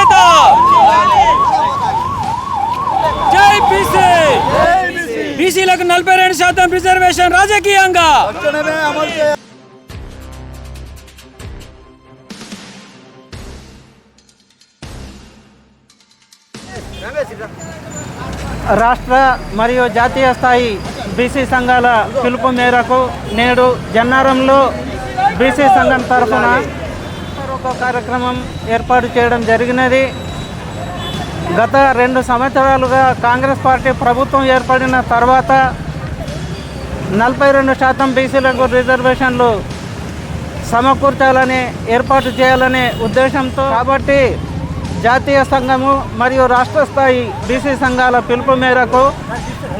ఐక్యత జై బీసీ! బీసీలకు నలభై రెండు శాతం రిజర్వేషన్ రాజకీయంగా! రాష్ట్ర మరియు జాతీయ స్థాయి బీసీ సంఘాల పిలుపు మేరకు నేడు జన్నారంలో బీసీ సంఘం తరఫున ఖోఖో కార్యక్రమం ఏర్పాటు చేయడం జరిగినది. గత రెండు సంవత్సరాలుగా కాంగ్రెస్ పార్టీ ప్రభుత్వం ఏర్పడిన తర్వాత నలభై రెండు శాతం బీసీలకు రిజర్వేషన్లు సమకూర్చాలని ఏర్పాటు చేయాలనే ఉద్దేశంతో కాబట్టి జాతీయ సంఘము మరియు రాష్ట్ర స్థాయి బీసీ సంఘాల పిలుపు మేరకు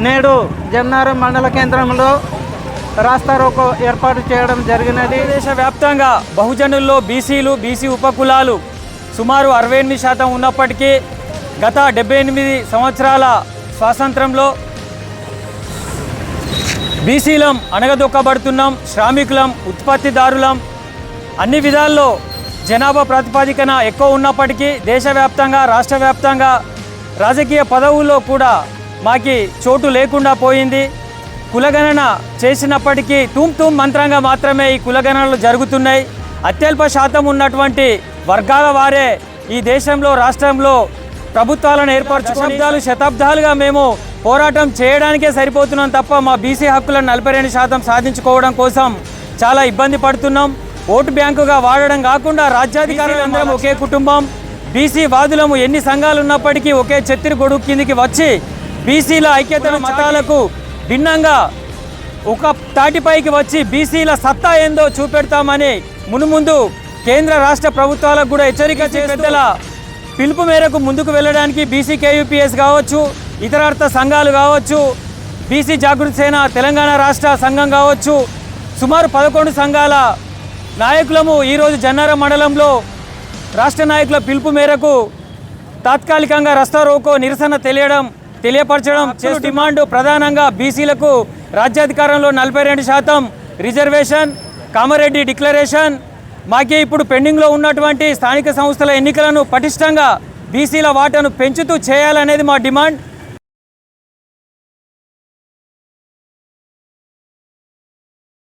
నేడు జన్నారం మండల కేంద్రంలో రాస్తారోకో ఏర్పాటు చేయడం జరిగినది. దేశవ్యాప్తంగా బహుజనుల్లో బీసీలు బీసీ ఉపకులాలు సుమారు అరవై ఎనిమిది శాతం ఉన్నప్పటికీ గత డెబ్బై ఎనిమిది సంవత్సరాల స్వాతంత్రంలో బీసీలం అణగదొక్కబడుతున్నాం శ్రామికులం ఉత్పత్తిదారులం అన్ని విధాల్లో జనాభా ప్రాతిపదికన ఎక్కువ ఉన్నప్పటికీ దేశవ్యాప్తంగా రాష్ట్ర వ్యాప్తంగా రాజకీయ పదవుల్లో కూడా మాకి చోటు లేకుండా పోయింది. కులగణన చేసినప్పటికీ తూమ్ తూమ్ మంత్రంగా మాత్రమే ఈ కులగణనలు జరుగుతున్నాయి. అత్యల్ప శాతం ఉన్నటువంటి వర్గాల వారే ఈ దేశంలో రాష్ట్రంలో ప్రభుత్వాలను ఏర్పరచు శతాబ్దాలు శతాబ్దాలుగా మేము పోరాటం చేయడానికే సరిపోతున్నాం తప్ప మా బీసీ హక్కులను నలభై రెండు శాతం సాధించుకోవడం కోసం చాలా ఇబ్బంది పడుతున్నాం. ఓటు బ్యాంకుగా వాడడం కాకుండా రాజ్యాధికారులందరం ఒకే కుటుంబం. బీసీ వాదులము ఎన్ని సంఘాలు ఉన్నప్పటికీ ఒకే చెత్తిరి గొడుగు కిందికి వచ్చి బీసీల ఐక్యతను మతాలకు భిన్నంగా ఒక తాటిపైకి వచ్చి బీసీల సత్తా ఏందో చూపెడతామని మునుముందు కేంద్ర రాష్ట్ర ప్రభుత్వాలకు కూడా హెచ్చరిక చేసి పెద్దల పిలుపు మేరకు ముందుకు వెళ్ళడానికి బీసీ కేయూపీఎస్ కావచ్చు ఇతరార్థ సంఘాలు కావచ్చు బీసీ జాగృతి సేన తెలంగాణ రాష్ట్ర సంఘం కావచ్చు సుమారు పదకొండు సంఘాల నాయకులము ఈరోజు జన్నారం మండలంలో రాష్ట్ర నాయకుల పిలుపు మేరకు తాత్కాలికంగా రస్తా రోకో నిరసన తెలియడం తెలియపరచడం చేసే డిమాండ్ ప్రధానంగా బీసీలకు రాజ్యాధికారంలో నలభై రెండు శాతం రిజర్వేషన్ కామారెడ్డి డిక్లరేషన్ మాకే ఇప్పుడు పెండింగ్లో ఉన్నటువంటి స్థానిక సంస్థల ఎన్నికలను పటిష్టంగా బీసీల వాటాను పెంచుతూ చేయాలనేది మా డిమాండ్.